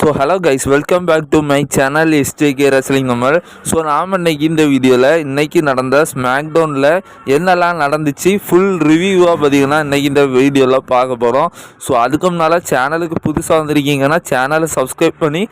So hello guys welcome back to my channel STK wrestling நம்ம so நாம் இன்னைக்கு இந்த வீடியோவில் இன்னைக்கு நடந்த ஸ்மாக் டவுனில் என்னெல்லாம் நடந்துச்சு ஃபுல் ரிவ்யூவாக பார்த்தீங்கன்னா இன்றைக்கி இந்த வீடியோவில் பார்க்க போகிறோம் ஸோ அதுக்கு முன்னால் சேனலுக்கு புதுசாக வந்திருக்கீங்கன்னா சேனலை சப்ஸ்கிரைப் பண்ணி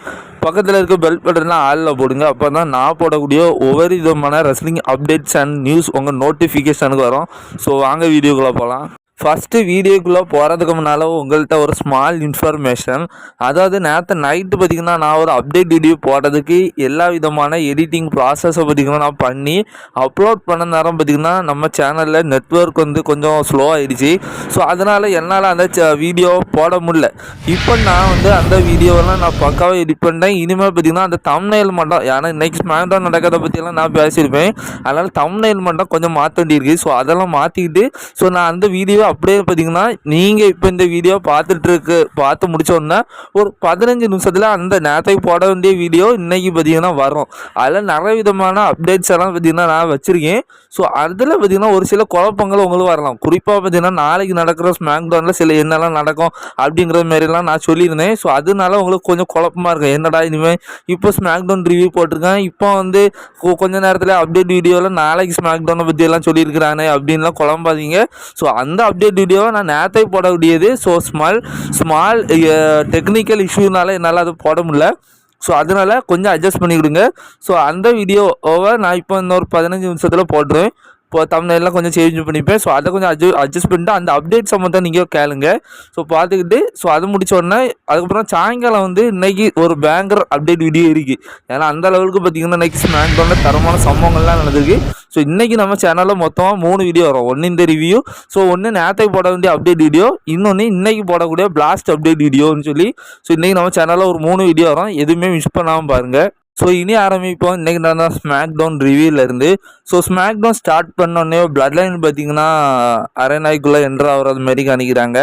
பக்கத்தில் இருக்க பெல் பட்டன்லாம் ஆளில் போடுங்க. அப்போ தான் நான் போடக்கூடிய ஒவ்வொரு விதமான ரெஸ்லிங் அப்டேட்ஸ் அண்ட் நியூஸ் உங்கள் நோட்டிஃபிகேஷனுக்கு வரும். ஸோ வாங்க வீடியோக்குள்ளே போகலாம் ஃபஸ்ட்டு வீடியோக்குள்ளே போகிறதுக்கு முன்னால் உங்கள்கிட்ட ஒரு ஸ்மால் இன்ஃபர்மேஷன் அதாவது நேற்று நைட்டு பார்த்திங்கன்னா நான் ஒரு அப்டேட் வீடியோ போடுறதுக்கு எல்லா விதமான எடிட்டிங் ப்ராசஸை பார்த்திங்கன்னா நான் பண்ணி அப்லோட் பண்ண நேரம் பார்த்திங்கன்னா நம்ம சேனலில் நெட்ஒர்க் வந்து கொஞ்சம் ஸ்லோ ஆகிடுச்சு ஸோ அதனால் என்னால் அந்த வீடியோ போட முடியல. இப்போ நான் வந்து அந்த வீடியோவெல்லாம் நான் பக்காவாக எடிட் பண்ணிட்டேன் இனிமேல் பார்த்திங்கன்னா அந்த தம்னைல் மட்டும் ஏன்னா நெக்ஸ்ட் மேக்டவுன் நடக்கிறத பற்றியெல்லாம் நான் பேசியிருப்பேன். அதனால் தம்னைல் மட்டும் கொஞ்சம் மாற்ற வேண்டியிருக்கு. ஸோ அதெல்லாம் மாற்றிக்கிட்டு ஸோ நான் அந்த வீடியோ அப்படியே பார்த்தீங்கன்னா நீங்கள் இப்போ இந்த வீடியோ பார்த்துட்டு இருக்கு பார்த்து முடிச்சோன்னா ஒரு பதினஞ்சு நிமிஷத்தில் அந்த நேரத்தை போட வேண்டிய வீடியோ இன்றைக்கி பார்த்தீங்கன்னா வரும். அதில் நிறைய விதமான அப்டேட்ஸ் எல்லாம் பார்த்தீங்கன்னா நான் வச்சுருக்கேன். ஸோ அதில் பார்த்தீங்கன்னா ஒரு சில குழப்பங்கள் உங்களுக்கு வரலாம். குறிப்பாக பார்த்தீங்கன்னா நாளைக்கு நடக்கிற ஸ்மாக் டவுனில் சில என்னெல்லாம் நடக்கும் அப்படிங்கிற மாரிலாம் நான் சொல்லியிருந்தேன். ஸோ அதனால உங்களுக்கு கொஞ்சம் குழப்பமாக இருக்கும். என்னடா இனிமேல் இப்போ ஸ்மாக் டவுன் ரிவ்யூ போட்டிருக்கேன். இப்போ வந்து கொஞ்ச நேரத்தில் அப்டேட் வீடியோவில் நாளைக்கு ஸ்மாக் டவுனை பற்றியெல்லாம் சொல்லியிருக்கிறானே அப்படின்லாம் குழம்பாதீங்க. ஸோ அந்த அப்டேட் வீடியோவை நான் நேரத்தை முடியாது ஸோ ஸ்மால் ஸ்மால் டெக்னிக்கல் இஷ்யூனால என்னால் அதை போட முடியல. ஸோ அதனால் கொஞ்சம் அட்ஜஸ்ட் பண்ணிவிடுங்க ஸோ அந்த வீடியோவை நான் இப்போ இன்னொரு பதினஞ்சு நிமிஷத்தில் போட்டுருவேன். இப்போ தமிழ்லாம் கொஞ்சம் சேஞ்ச் பண்ணிப்பேன். ஸோ அதை கொஞ்சம் அட்ஜஸ்ட் அட்ஜஸ்ட் பண்ணிட்டு அந்த அப்டேட் சம்மந்தம் நீங்கள் கேளுங்க. ஸோ பார்த்துக்கிட்டு ஸோ அது முடிச்ச உடனே அதுக்கப்புறம் சாயங்காலம் வந்து இன்றைக்கி ஒரு பேங்கர் அப்டேட் வீடியோ இருக்குது ஏன்னா அந்த லெவலுக்கு பார்த்தீங்கன்னா இன்றைக்கி ஸ்மாக் தரமான சம்பவங்கள்லாம் நடந்திருக்கு. ஸோ இன்றைக்கி நம்ம சேனலில் மொத்தமாக மூணு வீடியோ வரும். ஒன்று இந்த ரிவ்யூ ஸோ ஒன்று நேரத்தை போட வேண்டிய அப்டேட் வீடியோ இன்னொன்று இன்றைக்கி போடக்கூடிய பிளாஸ்ட் அப்டேட் வீடியோன்னு சொல்லி. ஸோ இன்றைக்கி நம்ம சேனலில் ஒரு மூணு வீடியோ வரும். எதுவுமே மிஸ் பண்ணாமல் பாருங்கள் ஸோ இனி ஆரம்பிப்போம். இன்றைக்கி நான் ஸ்மாக் டவுன் ரிவியூலேருந்து ஸோ ஸ்மாக் டவுன் ஸ்டார்ட் பண்ணோடனே பிளட் லைன் பார்த்தீங்கன்னா அரைநாய்க்குள்ளே என்ட்ரு ஆகிறது மாரி காணிக்கிறாங்க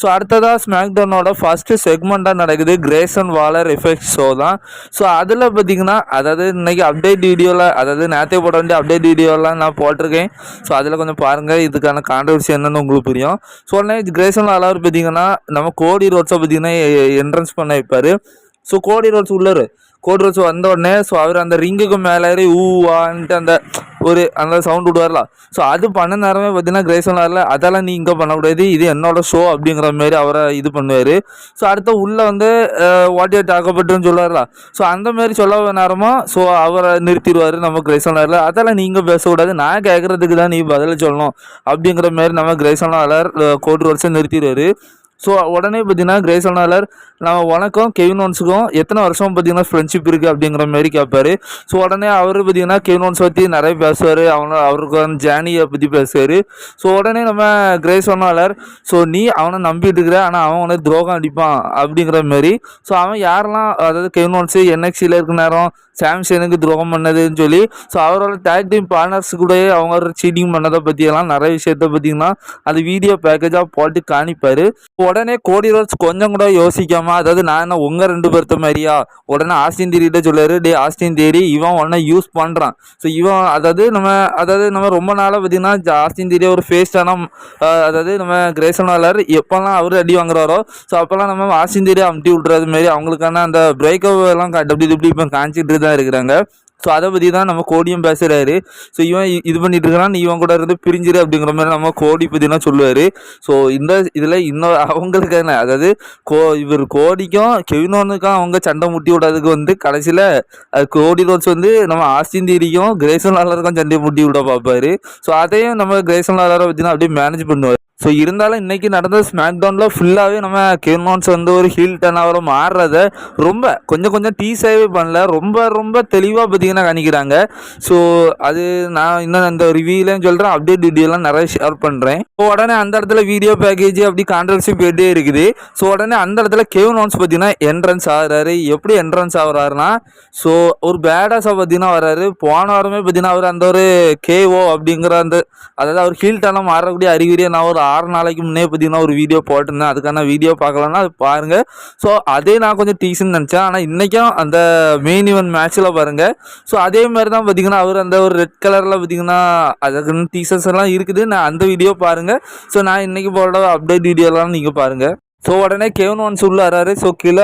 ஸோ அடுத்ததாக ஸ்மாக் டவுனோட ஃபஸ்ட்டு செக்மெண்ட்டாக நடக்குது. கிரேசன் வாலர் எஃபெக்ட் ஷோ தான். ஸோ அதில் பார்த்தீங்கன்னா அதாவது இன்றைக்கி அப்டேட் வீடியோவில் அதாவது நேற்றே போட வேண்டிய அப்டேட் வீடியோலாம் நான் போட்டிருக்கேன். ஸோ அதில் கொஞ்சம் பாருங்கள் இதுக்கான கான்ட்ரவர்சி என்னென்னு உங்களுக்கு புரியும். ஸோ உடனே கிரேசன் வாலர் பார்த்தீங்கன்னா நம்ம கோடி ரோட்ஸை பார்த்தீங்கன்னா என்ட்ரன்ஸ் பண்ண வைப்பார். ஸோ கோடி ரோட்ஸ் உள்ளார். கோட் ரோஸ் வந்த உடனே ஸோ அவர் அந்த ரிங்குக்கு மேலே ஏறி ஊவான்ட்டு அந்த ஒரு அந்த சவுண்ட் விடுவார்ல. ஸோ அது பண்ண நேரமே பார்த்தீங்கன்னா கிரேசன் வரல அதெல்லாம் நீ இங்கே பண்ணக்கூடாது இது என்னோட ஷோ அப்படிங்கிற மாரி அவரை இது பண்ணுவார். ஸோ அடுத்த உள்ளே வந்து வாட்டியர் டாக்கப்பட்டுன்னு சொல்லுவார்ல. ஸோ அந்த மாரி சொல்ல நேரமாக ஸோ அவரை நிறுத்திடுவார் நம்ம கிரேசன் வரல அதெல்லாம் நீங்கள் பேசக்கூடாது நான் கேட்குறதுக்கு தான் நீ பதில் சொல்லணும் அப்படிங்கிற மாரி நம்ம கிரேசன் வரலர் கோட் ரோட்ஸை நிறுத்திடுவார். ஸோ உடனே பார்த்தீங்கன்னா கிரேஸ் கிரேசனாலர் நம்ம வணக்கம் கெவின் ஒன்ஸுக்கும் எத்தனை வருஷம் பார்த்தீங்கன்னா ஃப்ரெண்ட்ஷிப் இருக்குது அப்படிங்கிற மாதிரி கேட்பாரு. ஸோ உடனே அவர் பார்த்தீங்கன்னா கெவின் ஒன்ஸ் பற்றி நிறைய பேசுவார். அவனை அவருக்கு வந்து ஜேனியை பற்றி பேசுவார். ஸோ உடனே நம்ம கிரேசனாலர் ஸோ நீ அவனை நம்பிட்டு இருக்கிற ஆனால் அவன் உனக்கு துரோகம் அடிப்பான் அப்படிங்கிற மாதிரி. ஸோ அவன் யாரெல்லாம் அதாவது கெவின் ஒன்ஸு என்எக்சியில் இருக்க நேரம் சாம்சனுக்கு துரோகம் பண்ணதுன்னு சொல்லி ஸோ அவரோட டேக் டீம் பார்ட்னர்ஸ் கூட அவங்க சீட்டிங் பண்ணதை பற்றியெல்லாம் நிறைய விஷயத்த பார்த்தீங்கன்னா அது வீடியோ பேக்கேஜாக போட்டு காணிப்பார். உடனே கோடி ரோஸ் கொஞ்சம் கூட யோசிக்காம அதாவது நான் என்ன உங்கள் ரெண்டு பேர்த்த மாதிரியா? உடனே ஆஸ்டின் தேரிட்ட சொல்லாரு டே ஆஸ்டின் தேரி இவன் உடனே யூஸ் பண்ணுறான் ஸோ இவன் அதாவது நம்ம அதாவது நம்ம ரொம்ப நாளாக பார்த்தீங்கன்னா ஆஸ்டின் தேரியா ஒரு ஃபேஸ்டான அதாவது நம்ம கிரேசன் வாலர் எப்போல்லாம் அவர் அடி வாங்குறாரோ ஸோ அப்போல்லாம் நம்ம ஆஸ்டின் தேரியா அமுட்டி விட்றது மாரி அவங்களுக்கான அந்த பிரேக்கப் எல்லாம் டப்டி டப்டி இப்போ காமிச்சிட்டு தான் இருக்கிறாங்க. ஸோ அதை பற்றி தான் நம்ம கோடியும் பேசுகிறாரு ஸோ இவன் இது பண்ணிட்டு இருக்கிறான் நீ இவன் கூட இருந்து பிரிஞ்சிரு அப்படிங்கிற மாதிரி நம்ம கோடி பற்றிலாம் சொல்லுவார். ஸோ இந்த இதில் இன்னொரு அவங்களுக்கு என்ன அதாவது கோ இவர் கோடிக்கும் கெவினோனுக்கும் அவங்க சண்டை முட்டி விடாததுக்கு வந்து கடைசியில் அது கோடி ரோட்ஸ் வந்து நம்ம ஆஸ்டின் தீரிக்கும் கிரேசன் லாலருக்கும் சண்டை முட்டி விட பார்ப்பாரு ஸோ அதையும் நம்ம கிரேசன் லாலரை பற்றினா அப்படியே மேனேஜ் பண்ணுவார். ஸோ இருந்தாலும் இன்றைக்கி நடந்த ஸ்மாக் டவுனில் ஃபுல்லாகவே நம்ம கேன்வான்ஸ் வந்து ஒரு ஹீல் டர்ன் ஆகிற மாறுறத ரொம்ப கொஞ்சம் கொஞ்சம் டீஸாகவே பண்ணல. ரொம்ப ரொம்ப தெளிவாக பார்த்தீங்கன்னா காணிக்கிறாங்க. ஸோ அது நான் இன்னும் அந்த ரிவ்யூலையும் சொல்கிறேன் அப்டேட் வீடியோலாம் நிறைய ஷேர் பண்ணுறேன் ஸோ உடனே அந்த இடத்துல வீடியோ பேக்கேஜ் அப்படி கான்ட்ரவர்சி போயிட்டே இருக்குது. ஸோ உடனே அந்த இடத்துல கேவ்னான்ஸ் பார்த்தீங்கன்னா என்ட்ரன்ஸ் ஆகிறாரு. எப்படி என்ட்ரன்ஸ் ஆகிறாருன்னா ஸோ ஒரு பேடாஸாக பார்த்தீங்கன்னா வர்றாரு போன வாரமே பார்த்தீங்கன்னா அவர் அந்த ஒரு கேஓ அப்படிங்கிற அந்த அதாவது அவர் ஹீல் டர்னாக மாறக்கூடிய அறிகுறியை நான் ஒரு ஆறு நாளைக்கு முன்னே பார்த்தீங்கன்னா ஒரு வீடியோ போட்டிருந்தேன். அதுக்கான வீடியோ பார்க்கலன்னா அது பாருங்கள் ஸோ அதே நான் கொஞ்சம் டீசன் நினச்சேன். ஆனால் இன்றைக்கும் அந்த மெயின் ஈவெண்ட் மேட்ச்சில் பாருங்கள் ஸோ அதே மாதிரி தான் பார்த்தீங்கன்னா அவர் அந்த ஒரு ரெட் கலரில் பார்த்தீங்கன்னா அதுக்குன்னு டீசர்ஸ் எல்லாம் இருக்குது. நான் அந்த வீடியோ பாருங்கள் ஸோ நான் இன்றைக்கி போடுற அப்டேட் வீடியோலாம் நீங்கள் பாருங்கள் ஸோ உடனே கெவன் ஒன்ஸ் உள்ள வராரு ஸோ கீழே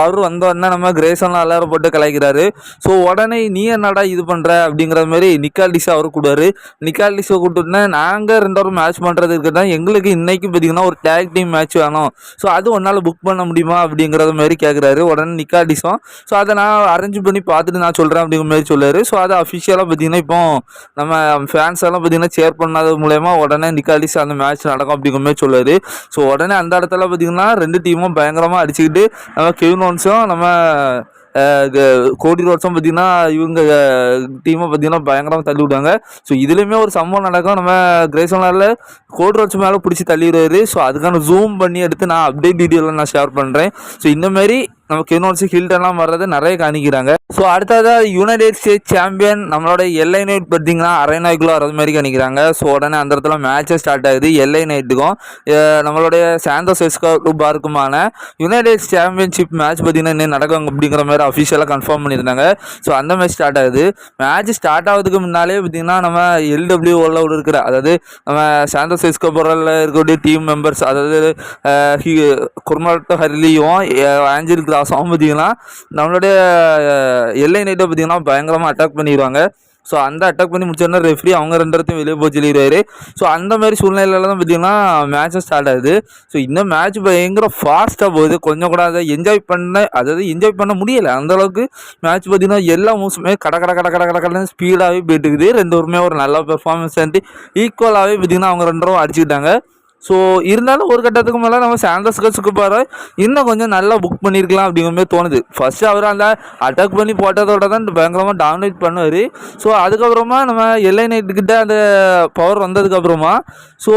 அவர் வந்தோடனே நம்ம கிரேசன்லாம் எல்லாரும் போட்டு கலாய்க்கிறாரு. ஸோ உடனே நீ என்னடா இது பண்ணுற அப்படிங்கிற மாதிரி நிக்கால்டிஸா அவர் கூடுவார் நிக்கால்டிஸை கூப்பிட்டுனா நாங்கள் ரெண்டாவது மேட்ச் பண்ணுறதுக்கு தான் எங்களுக்கு இன்றைக்கும் பார்த்தீங்கன்னா ஒரு டேக் டீம் மேட்ச் வேணும். ஸோ அது ஒன்றால் புக் பண்ண முடியுமா? அப்படிங்கிறத மாதிரி கேட்குறாரு உடனே நிக்கால்டிஸும் ஸோ அதை நான் அரேஞ்ச் பண்ணி பார்த்துட்டு நான் சொல்கிறேன் அப்படிங்கிற மாதிரி சொல்லுவார் ஸோ அதை அஃபிஷியலாக பார்த்தீங்கன்னா இப்போ நம்ம ஃபேன்ஸ் எல்லாம் பார்த்தீங்கன்னா சேர் பண்ணாத மூலயமா உடனே நிக்கால்டிஸ் அந்த மேட்ச் நடக்கும் அப்படிங்கிற மாதிரி சொல்லுவார் ஸோ உடனே அந்த இடத்துல பார்த்தீங்கன்னா ரெண்டு டீமும் பயங்கரமாக அடிச்சுக்கிட்டு நம்ம கெவின் ஒன்ஸும் நம்ம கோடி ரோட்ஸும் பார்த்தீங்கன்னா இவங்க டீமை பார்த்தீங்கன்னா பயங்கரமாக தள்ளி விடுவாங்க ஸோ இதுலேயுமே ஒரு சம்பவம் நடக்கும். நம்ம கிரேசனில் கோடி ரோட்ஸ் மேலே பிடிச்சி தள்ளிடுவார். ஸோ அதுக்கான ஜூம் பண்ணி எடுத்து நான் அப்டேட் வீடியோவில் நான் ஷேர் பண்ணுறேன் ஸோ இந்தமாரி நமக்கு நம்ம ஹில்டெல்லாம் வர்றது நிறைய காணிக்கிறாங்க. ஸோ அடுத்ததாக யுனைடெட் ஸ்டேட்ஸ் சாம்பியன் நம்மளோட எல்ஐ நைட் பார்த்தீங்கன்னா அரை நாய்க்குள்ள வர்றது மாதிரி காணிக்கிறாங்க. ஸோ உடனே அந்த இடத்துல மேட்சே ஸ்டார்ட் ஆகுது. எல்ஐ நைட்டுக்கும் நம்மளுடைய சாந்தோஸ் எஸ்கோ பார்க்குமான யுனைடெட் சாம்பியன்ஷிப் மேட்ச் பார்த்தீங்கன்னா இன்னும் நடக்கும் அப்படிங்கிற மாதிரி அஃபிஷியலாக கன்ஃபார்ம் பண்ணியிருந்தாங்க. ஸோ அந்த மேட்ச் ஸ்டார்ட் ஆகுது. மேட்ச் ஸ்டார்ட் ஆகிறதுக்கு முன்னாலே பார்த்தீங்கன்னா நம்ம எல்டபிள்யூவில் இருக்கிற அதாவது நம்ம சாந்தோஸ் எஸ்கோ இருக்கக்கூடிய டீம் மெம்பர்ஸ் அதாவது குர்மாட்டோ ஹர்லியும் ஆஞ்சல் கிராஸும் பார்த்தீங்கன்னா நம்மளுடைய எல்லை நைட்டை பார்த்தீங்கன்னா பயங்கரமாக அட்டாக் பண்ணிடுவாங்க ஸோ அந்த அட்டாக் பண்ணி முடிச்சோன்னா ரெஃப்ரி அவங்க ரெண்டு இடத்தையும் வெளியே போய் சொல்லிடுவாரு. ஸோ அந்த மாதிரி சூழ்நிலையில தான் பார்த்தீங்கன்னா மேட்சும் ஸ்டார்ட் ஆகுது. ஸோ இந்த மேட்ச் பயங்கர ஃபாஸ்ட்டாக போகுது. கொஞ்சம் கூட அதை என்ஜாய் பண்ண அதாவது என்ஜாய் பண்ண முடியலை. அந்த அளவுக்கு மேட்ச் பார்த்தீங்கன்னா எல்லா மூவ்ஸுமே கட கட கட கட கட கடன்னு ஸ்பீடாகவே போயிட்டு இருக்குது. ரெண்டு பேருமே ஒரு நல்ல பெர்ஃபார்மன்ஸ் வந்து ஈக்குவலாகவே பார்த்தீங்கன்னா அவங்க ரெண்டு அடிச்சுக்கிட்டாங்க. ஸோ இருந்தாலும் ஒரு கட்டத்துக்கு மேலே நம்ம சாண்டஸ் கட்ஸுக்கு இன்னும் கொஞ்சம் நல்லா புக் பண்ணியிருக்கலாம் அப்படிங்கிற மாதிரி தோணுது. ஃபஸ்ட்டு அவர் அந்த அட்டாக் பண்ணி போட்டதோட தான் பயங்கரமாக டாமினேட் பண்ணுவார். ஸோ அதுக்கப்புறமா நம்ம எல்ஐ நைட்டுக்கிட்ட அந்த பவர் வந்ததுக்கப்புறமா ஸோ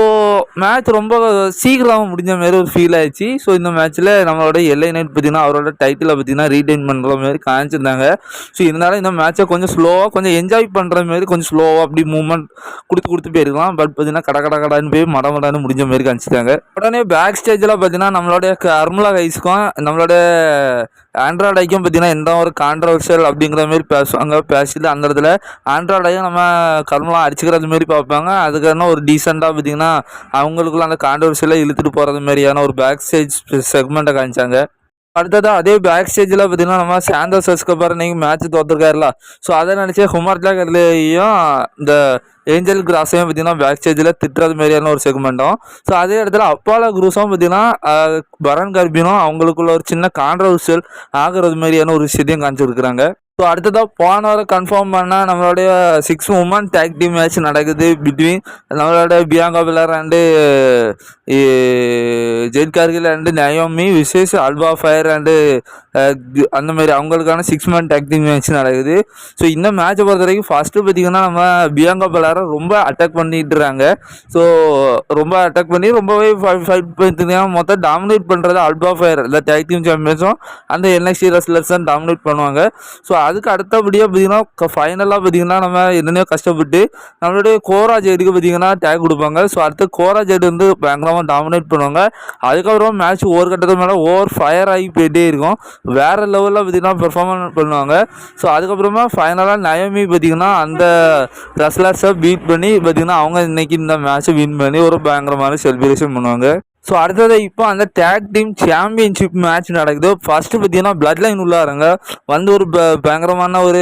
மேட்ச் ரொம்ப சீக்கிரமாக முடிஞ்ச மாதிரி ஒரு ஃபீல் ஆயிடுச்சு. ஸோ இந்த மேட்ச்சில் நம்மளோட எல்ஐ நைட் பார்த்தீங்கன்னா அவரோட டைட்டிலை பார்த்தீங்கன்னா ரீடைன் பண்ணுற மாதிரி காமிச்சிருந்தாங்க. ஸோ இருந்தாலும் இந்த மேட்ச்சை கொஞ்சம் ஸ்லோவாக கொஞ்சம் என்ஜாய் பண்ணுற மாதிரி கொஞ்சம் ஸ்லோவாக அப்படி மூவ்மெண்ட் கொடுத்து கொடுத்து போயிருக்கலாம். பட் பார்த்தீங்கன்னா கட கட கடான்னு போய் மட மடன்னு முடிஞ்ச மாதிரி காமிச்சிட்டாங்க. உடனே பேக் ஸ்டேஜில் பார்த்தீங்கன்னா நம்மளுடைய அர்முலா கைஸ்க்கும் நம்மளோட ஆண்ட்ராய்டு ஐக்கும் பார்த்தீங்கன்னா எந்த ஒரு கான்ட்ரவர்ஷியல் அப்படிங்கிற மாதிரி பேசுவாங்க பேசிட்டு அந்த இடத்துல ஆண்ட்ராய்டையும் நம்ம கர்மலாம் அடிச்சுக்கிறது மாதிரி பார்ப்பாங்க. அதுக்கான ஒரு டீசெண்டாக பார்த்தீங்கன்னா அவங்களுக்குள்ள அந்த கான்ட்ரவர்ஷியலாக இழுத்துட்டு போகிறது மாதிரியான ஒரு பேக் ஸ்டேஜ் செக்மெண்ட்டை காமிச்சாங்க. அடுத்ததாக அதே பேக் ஸ்டேஜில் பார்த்தீங்கன்னா நம்ம சாந்தோஸ் எஸ்கபார் நீங்கள் மேட்ச் தோத்துருக்காருல. ஸோ அதை நினச்சி ஹுமார் ஜாகர்லேயும் இந்த ஏஞ்சல் கிராஸையும் பார்த்தீங்கன்னா பேக் ஸ்டேஜில் திட்டுறது மாதிரியான ஒரு செக்மெண்ட்டும் ஸோ அதே இடத்துல அப்பாலா குரூஸும் பார்த்தீங்கன்னா பரன் கர்பினும் அவங்களுக்குள்ள ஒரு சின்ன கான்ட்ரவர்சியல் ஆகிறது மாதிரியான ஒரு விஷயத்தையும் காமிச்சிருக்கிறாங்க. ஸோ அடுத்ததாக போன வாரம் கன்ஃபார்ம் பண்ணால் நம்மளுடைய six woman tag team match நடக்குது பிட்வீன் நம்மளோட Bianca Belair and Jade Cargill and Naomi versus Alba Fyre and அந்த மாதிரி அவங்களுக்கான six man tag team match நடக்குது. ஸோ இந்த மேட்சை பொறுத்த வரைக்கும் ஃபஸ்ட்டு பார்த்தீங்கன்னா நம்ம பியாங்கா பில்லாரை ரொம்ப அட்டாக் பண்ணிட்டுறாங்க. ஸோ ரொம்ப அட்டாக் பண்ணி ரொம்பவே ஃபைட் பண்ணிட்டு மொத்தம் டாமினேட் பண்ணுறது அல்பா ஃபயர் இந்த டேக் டீம் சாம்பியன்ஸும் அந்த என்எக்சி ரெஸ்லர்ஸ் தான் டாமினேட் பண்ணுவாங்க. ஸோ அதுக்கு அடுத்தபடியாக பார்த்தீங்கன்னா ஃபைனலாக பார்த்தீங்கன்னா நம்ம என்னென்ன கஷ்டப்பட்டு நம்மளுடைய கோரா ஜெய்டுக்கு பார்த்தீங்கன்னா டேக் கொடுப்பாங்க. ஸோ அடுத்து கோரா ஜெய்டு வந்து பயங்கரமாக டாமினேட் பண்ணுவாங்க. அதுக்கப்புறம் மேட்ச் ஒரு கட்டத்துக்கு மேலே ஓவர் ஃபயர் ஆகி போயிட்டே இருக்கும். வேறு லெவலில் பார்த்தீங்கன்னா பெர்ஃபார்மன்ஸ் பண்ணுவாங்க. ஸோ அதுக்கப்புறமா ஃபைனலாக நயமி பார்த்தீங்கன்னா அந்த ரெஸ்லர்ஸை பீட் பண்ணி பார்த்தீங்கன்னா அவங்க இன்னைக்கு இந்த மேட்ச்சை வின் பண்ணி ஒரு பயங்கரமான செலிப்ரேஷன் பண்ணுவாங்க. ஸோ அடுத்தது இப்போ அந்த டேக் டீம் சாம்பியன்ஷிப் மேட்ச் நடக்குது. ஃபர்ஸ்ட் பார்த்தீங்கன்னா பிளட் லைன் உள்ளாருங்க. வந்து ஒரு ப- பயங்கரமான ஒரு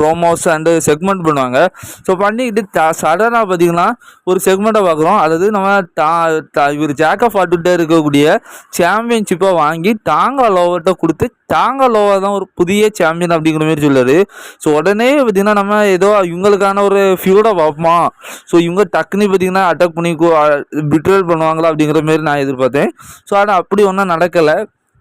ப்ரோமோஸ் அண்டு செக்மெண்ட் பண்ணுவாங்க. ஸோ பண்ணிக்கிட்டு சடனாக பார்த்தீங்கன்னா ஒரு செக்மெண்ட்டை பார்க்குறோம். அதாவது நம்ம டா இவர் ஜாக்கப் ஆட்டுகிட்டே இருக்கக்கூடிய சாம்பியன்ஷிப்பை வாங்கி டாங்கா லோவர்கிட்ட கொடுத்து தாங்கலோவா தான் ஒரு புதிய சாம்பியன் அப்படிங்கிற மாதிரி சொல்லாரு ஸோ உடனே பார்த்தீங்கன்னா நம்ம ஏதோ இவங்களுக்கான ஒரு ஃபியூடை பார்ப்போமா? ஸோ இவங்க டக்குன்னு பார்த்தீங்கன்னா அட்டாக் பண்ணி பிட்ரேல் பண்ணுவாங்களா அப்படிங்கிற மாதிரி நான் எதிர்பார்த்தேன். ஸோ ஆனால் அப்படி ஒன்றும் நடக்கலை.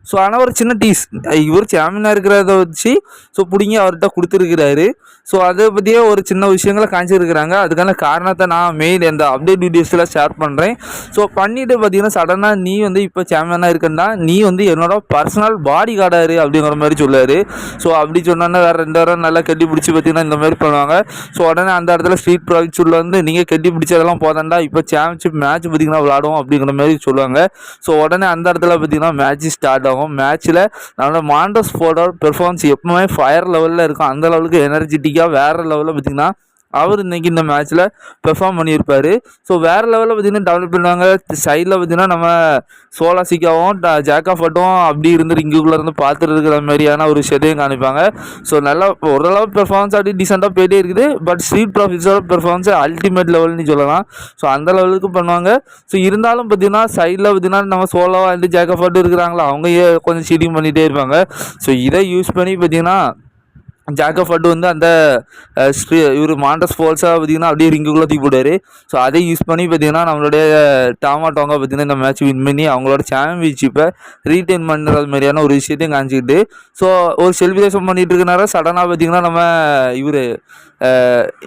ஸோ ஆனால் ஒரு சின்ன டீஸ் இவர் சாமியனாக இருக்கிறத வச்சு ஸோ பிடிங்கி அவர்கிட்ட கொடுத்துருக்கிறாரு. ஸோ அதை பற்றியே ஒரு சின்ன விஷயங்களை காமிச்சிருக்கிறாங்க. அதுக்கான காரணத்தை நான் மெயின் இந்த அப்டேட் வீடியோஸில் ஷேர் பண்ணுறேன் ஸோ பண்ணிவிட்டு பார்த்தீங்கன்னா சடனாக நீ வந்து இப்போ சாம்பியனாக இருக்கன்னா நீ வந்து என்னோட பர்சனல் பாடி கார்டாரு அப்படிங்கிற மாதிரி சொல்லுவார். ஸோ அப்படி சொன்னோன்னா வேறு ரெண்டு வாரம் நல்லா கட்டி பிடிச்சி பார்த்தீங்கன்னா இந்த மாதிரி பண்ணுவாங்க. ஸோ உடனே அந்த இடத்துல ஸ்ட்ரீட் ப்ராஜெக்ட்ஸில் வந்து நீங்கள் கட்டி பிடிச்சதெல்லாம் போதாண்டா இப்போ சாம்பியன்ஷிப் மேட்ச் பார்த்தீங்கன்னா விளாடுவோம் அப்படிங்கிற மாதிரி சொல்லுவாங்க. ஸோ உடனே அந்த இடத்துல பார்த்தீங்கன்னா மேட்ச் ஸ்டார்ட் ஆகும் மேட்ச்சில் நம்மளோட மாண்டஸ் ஃபோர்டோட பெர்ஃபார்மன்ஸ் எப்பவுமே ஃபயர் லெவலில் இருக்கும். அந்த லெவலுக்கு எனர்ஜெட்டிக்காக வேறு லெவலில் பார்த்திங்கன்னா அவர் இன்னைக்கு இந்த மேட்ச்சில் பெர்ஃபார்ம் பண்ணியிருப்பார். ஸோ வேறு லெவலில் பார்த்தீங்கன்னா டெவலப் பண்ணுவாங்க சைடில் பார்த்தீங்கன்னா நம்ம சோலா சிக்காவும் ஜேக்கா ஃபட்டும் அப்படி இருந்து ரிங்குக்குள்ளே இருந்து பார்த்துட்டு இருக்கிற மாதிரியான ஒரு விஷயத்தையும் காமிப்பாங்க. ஸோ நல்லா ஓரளவு பெர்ஃபார்மன்ஸ் அப்படி டீசெண்டாக போயிட்டே இருக்குது. பட் ஸ்ட்ரீட் ப்ராஃபிட்ஸோட பெர்ஃபார்மன்ஸ் அல்டிமேட் லெவல்னு சொல்லலாம். ஸோ அந்த லெவலுக்கு பண்ணுவாங்க. ஸோ இருந்தாலும் பார்த்தீங்கன்னா சைடில் பார்த்தீங்கன்னா நம்ம சோலோவா அண்ட் ஜேக்கா ஃபட்டு இருக்கிறாங்களா அவங்க கொஞ்சம் சீட்டிங் பண்ணிகிட்டே இருப்பாங்க. ஸோ இதை யூஸ் பண்ணி பார்த்தீங்கன்னா ஜாக்கப் ஃபட் வந்து அந்த இவர் மாண்டஸ் ஃபால்ஸாக பார்த்தீங்கன்னா அப்படியே ரிங்குக்குள்ளே தூக்கி போடுவார். ஸோ அதை யூஸ் பண்ணி பார்த்தீங்கன்னா நம்மளுடைய டாமா டாங்கா பார்த்தீங்கன்னா இந்த மேட்ச் வின் பண்ணி அவங்களோட சாம்பியன்ஷிப்பை ரீட்டைன் பண்ணுறது மாதிரியான ஒரு விஷயத்தையும் காமிச்சிக்கிட்டு. ஸோ ஒரு செலிப்ரேஷன் பண்ணிகிட்டு இருக்கனால சடனாக பார்த்தீங்கன்னா நம்ம இவர்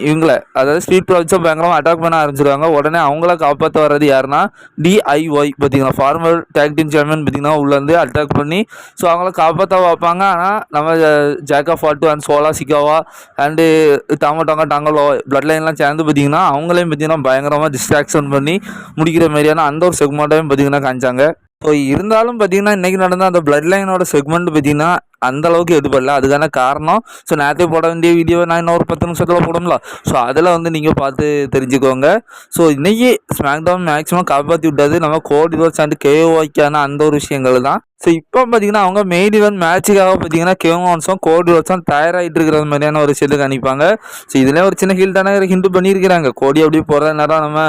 இவங்களை அதாவது ஸ்ட்ரீட் ப்ராஜெக்ட்ஸும் பயங்கரமாக அட்டாக் பண்ண ஆரம்பிச்சிருவாங்க. உடனே அவங்கள காப்பாற்ற வர்றது யாருன்னா டிஐஒய் பார்த்தீங்கன்னா ஃபார்மல் டேக் டீம் சேர்மன் பார்த்தீங்கன்னா உள்ளேருந்து அட்டாக் பண்ணி ஸோ அவங்கள காப்பாற்ற வைப்பாங்க. ஆனால் நம்ம ஜாக்கா Fatu and Solo Sikoa and Tama Tonga Tonga Loa blood லைன்லாம் சேர்ந்து பார்த்தீங்கன்னா அவங்களையும் பார்த்தீங்கன்னா பயங்கரமாக டிஸ்ட்ராக்ஷன் பண்ணி முடிக்கிற மாதிரியான அந்த ஒரு செக்மெண்ட்டையும் பார்த்தீங்கன்னா காமிச்சாங்க. ஸோ இருந்தாலும் பார்த்தீங்கன்னா இன்றைக்கி நடந்த அந்த பிளட் லைனோட செக்மெண்ட் பார்த்தீங்கன்னா அந்த அளவுக்கு எதுபடல அதுக்கான காரணம் ஸோ நேரத்தை போட வேண்டிய வீடியோவை நான் இன்னும் ஒரு பத்து நிமிஷத்தில் போடும்ல. ஸோ அதில் வந்து நீங்கள் பார்த்து தெரிஞ்சுக்கோங்க. ஸோ இன்னைக்கு ஸ்மாக் டவுன் மேக்ஸிமம் காப்பாற்றி விட்டது நம்ம கோடி ரோட்ஸ் அண்ட் கேஓக்கான அந்த ஒரு விஷயங்கள் தான். ஸோ இப்போ பார்த்தீங்கன்னா அவங்க மெயின் இவன் மேட்சுக்காக பார்த்தீங்கன்னா கேவான்ஸும் கோடி ரோட்ஸும் தயாராகிட்டு இருக்கிற மாதிரியான ஒரு விஷயத்துக்கு காணிப்பாங்க ஸோ இதில் ஒரு சின்ன ஹில் தானே ஹிண்ட் பண்ணியிருக்கிறாங்க. கோடி அப்படி போகிற நேரம் நம்ம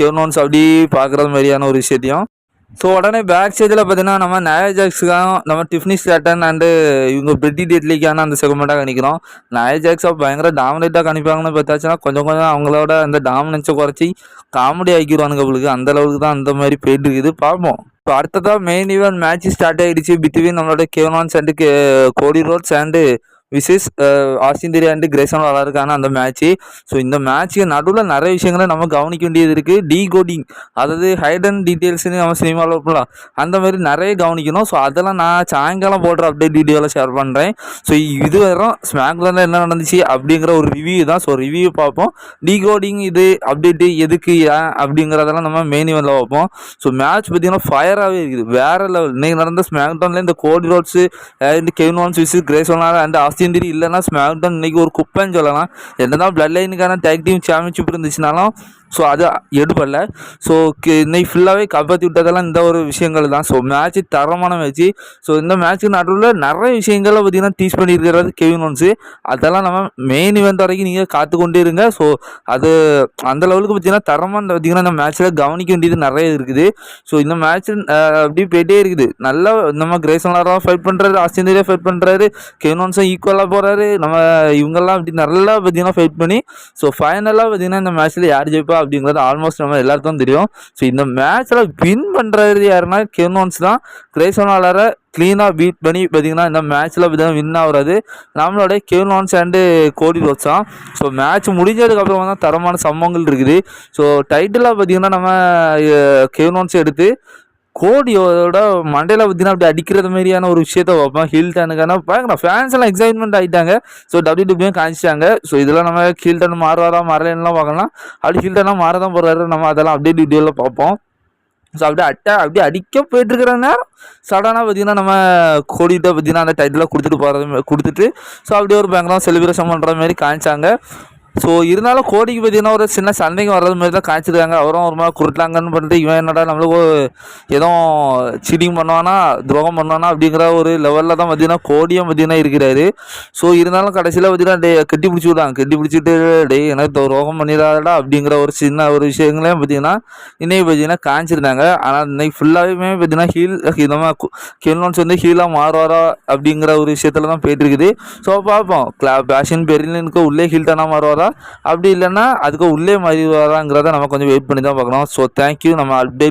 கேவான்ஸ் அப்படி பார்க்குறது மாதிரியான ஒரு விஷயத்தையும். ஸோ உடனே பேக் ஸ்டேஜில் பார்த்தீங்கன்னா நம்ம நயா நம்ம டிஃப்னி ஸ்டாட்டன் அண்டு இவங்க பிரிட்டி டெட்லிக்கான அந்த செக்மெண்ட்டாக கணிக்கிறோம். நயாஜாக்ஸாக பயங்கர டாமினேட்டாக கணிப்பாங்கன்னு பார்த்தாச்சுன்னா கொஞ்சம் கொஞ்சம் அவங்களோட அந்த டாமினன்ஸை குறைச்சி காமெடி ஆக்கிடுவானுங்க அவங்களுக்கு அந்த அளவுக்கு தான் அந்த மாதிரி போயிட்டு இருக்குது. பார்ப்போம். இப்போ அடுத்ததாக மெயின் ஈவெண்ட் மேட்ச் ஸ்டார்ட் ஆகிடுச்சு பிட்வீன் நம்மளோட Kevin Owens and K Cody Rhodes and versus Austin Theory and Grayson வளருக்கான அந்த மேட்ச்சு ஸோ இந்த மேட்ச்சுக்கு நடுவில் நிறைய விஷயங்களை நம்ம கவனிக்க வேண்டியது இருக்குது டீ கோடிங் அதாவது ஹைடன் டீட்டெயில்ஸ்னு நம்ம சினிமாவில் இருப்போம்ல அந்த மாதிரி நிறைய கவனிக்கணும். ஸோ அதெல்லாம் நான் சாயங்காலம் போடுற அப்டேட் வீடியோவில் ஷேர் பண்ணுறேன் ஸோ இது வரும் ஸ்மாக்ல என்ன நடந்துச்சு அப்படிங்கிற ஒரு ரிவ்யூ தான். ஸோ ரிவ்யூ பார்ப்போம். டீகோடிங் இது அப்டேட்டு எதுக்கு ஏன் அப்படிங்கிறதெல்லாம் நம்ம மெயின் இவனில் பார்ப்போம். ஸோ மேட்ச் பார்த்தீங்கன்னா ஃபயராகவே இருக்குது. வேறு லெவல் இன்றைக்கி நடந்த ஸ்மாக் டவுனில் இந்த கோடி ரோட்ஸு இந்த கெவின் வான்ஸ் விஸ் கிரேஸ் ஆஸ் அண்ட் இல்லைன்னா ஸ்மாக் டவுன் இன்னைக்கு ஒரு குப்பைன்னு சொல்லலாம். என்னதான் பிளட் லைனுக்கான டேக் டீம் சாம்பியன்ஷிப் இருந்துச்சுனாலும் ஸோ அது எடுபடல. ஸோ இன்னைக்கு ஃபுல்லாகவே கபத்தி விட்டதெல்லாம் இந்த ஒரு விஷயங்கள் தான். ஸோ மேட்ச்சு தரமான மேட்ச்சு ஸோ இந்த மேட்ச்சுக்கு நடுவில் நிறைய விஷயங்களை பார்த்திங்கன்னா டீச் பண்ணியிருக்கிறது கெவின் ஒன்ஸு அதெல்லாம் நம்ம மெயின் இவெண்ட் வரைக்கும் நீங்கள் காத்து கொண்டே இருங்க. ஸோ அது அந்த லெவலுக்கு பார்த்தீங்கன்னா தரமாக பார்த்தீங்கன்னா இந்த மேட்ச்சில் கவனிக்க வேண்டியது நிறைய இருக்குது. ஸோ இந்த மேட்ச் அப்படியே போயிட்டே இருக்குது. நல்லா நம்ம கிரேசன்லாராக ஃபைட் பண்ணுறாரு ஆஸ்திரேலியா ஃபைட் பண்ணுறாரு கெவின் ஒன்ஸும் ஈக்குவலாக போகிறாரு நம்ம இவங்கெல்லாம் அப்படி நல்லா பார்த்தீங்கன்னா ஃபைட் பண்ணி ஸோ ஃபைனலாக பார்த்தீங்கன்னா இந்த மேட்ச்சில் யார் ஜெயிப்பா? அப்படிங்கிறது ஆல்மோஸ்ட் நம்ம எல்லாருக்கும் தெரியும். ஸோ இந்த மேட்ச்சில் வின் பண்ணுறது யாருன்னா கென்வான்ஸ் தான். கிரேசனாலரை க்ளீனாக பீட் பண்ணி பார்த்தீங்கன்னா இந்த மேட்ச்சில் பார்த்தீங்கன்னா வின் ஆகுறது. நம்மளோட Kevin Owens and Cody Rhodes தான். ஸோ மேட்ச் முடிஞ்சதுக்கப்புறம் தான் தரமான சம்பவங்கள் இருக்குது. ஸோ டைட்டிலாக பார்த்தீங்கன்னா நம்ம கென்வான்ஸ் எடுத்து கோடியோட மண்டையில் பார்த்தீங்கன்னா அப்படி அடிக்கிறது மாதிரியான ஒரு விஷயத்த வைப்போம். ஹில்டனுக்கான பயங்கர ஃபேன்ஸ் எல்லாம் எக்ஸைட்மெண்ட் ஆகிட்டாங்க ஸோ டபிள்யூ டபிள்யூ காமிச்சிட்டாங்க. ஸோ இதெல்லாம் நம்ம ஹில் டன் மாறுவாரா மாறலன்னுலாம் பார்க்கலாம். அப்படி ஹில்டனாக மாற தான் போகிறாரு நம்ம அதெல்லாம் அப்படியே வீடியோவில் பார்ப்போம். ஸோ அப்படியே அட்டா அப்படியே அடிக்க போயிட்டுருக்கிற நேரம். சடனாக பார்த்தீங்கன்னா நம்ம கோடிட்ட பார்த்தீங்கன்னா அந்த டைட்டிலாக கொடுத்துட்டு போகிறது கொடுத்துட்டு ஸோ அப்படியே ஒரு பயங்கரம் செலிப்ரேஷன் பண்ணுற மாதிரி காமிச்சாங்க. ஸோ இருந்தாலும் கோடிக்கு பார்த்தீங்கன்னா ஒரு சின்ன சந்தைக்கு வர்றது மாதிரி தான் காய்ச்சிருக்காங்க அவரும் ஒரு மாதிரி குருட்டாங்கன்னு பண்ணிட்டு இவன் என்னடா நம்மளுக்கு எதுவும் சீட்டிங் பண்ணுவானா துரோகம் பண்ணுவானா அப்படிங்கிற ஒரு லெவலில் தான் பார்த்தீங்கன்னா கோடியும் பார்த்தீங்கன்னா இருக்கிறாரு. ஸோ இருந்தாலும் கடைசியில் பார்த்தீங்கன்னா டே கட்டி பிடிச்சி விடுறாங்க கட்டி பிடிச்சிட்டு டே எனக்கு துரோகம் பண்ணிடாதடா அப்படிங்கிற ஒரு சின்ன ஒரு விஷயங்களையும் பார்த்தீங்கன்னா இன்னைக்கு பார்த்தீங்கன்னா காய்ச்சிருந்தாங்க ஆனால் இன்னைக்கு ஃபுல்லாகவே பார்த்தீங்கன்னா ஹீல் நம்ம கெல்னோன்ஸ் வந்து ஹீலாக மாறுவாரா அப்படிங்கிற ஒரு விஷயத்தில் தான் போயிட்டு இருக்குது. ஸோ பார்ப்போம். கிளா பேஷன் பெரிலினுக்கு உள்ளே ஹீல்டனாக மாறுவாரா? அப்படி இல்லைன்னா அதுக்கு உள்ளே மாறிடுவாராங்கிறத நம்ம கொஞ்சம் வெயிட் பண்ணி தான் பார்க்கணும் ஸோ தேங்க்யூ நம்ம அப்டேட்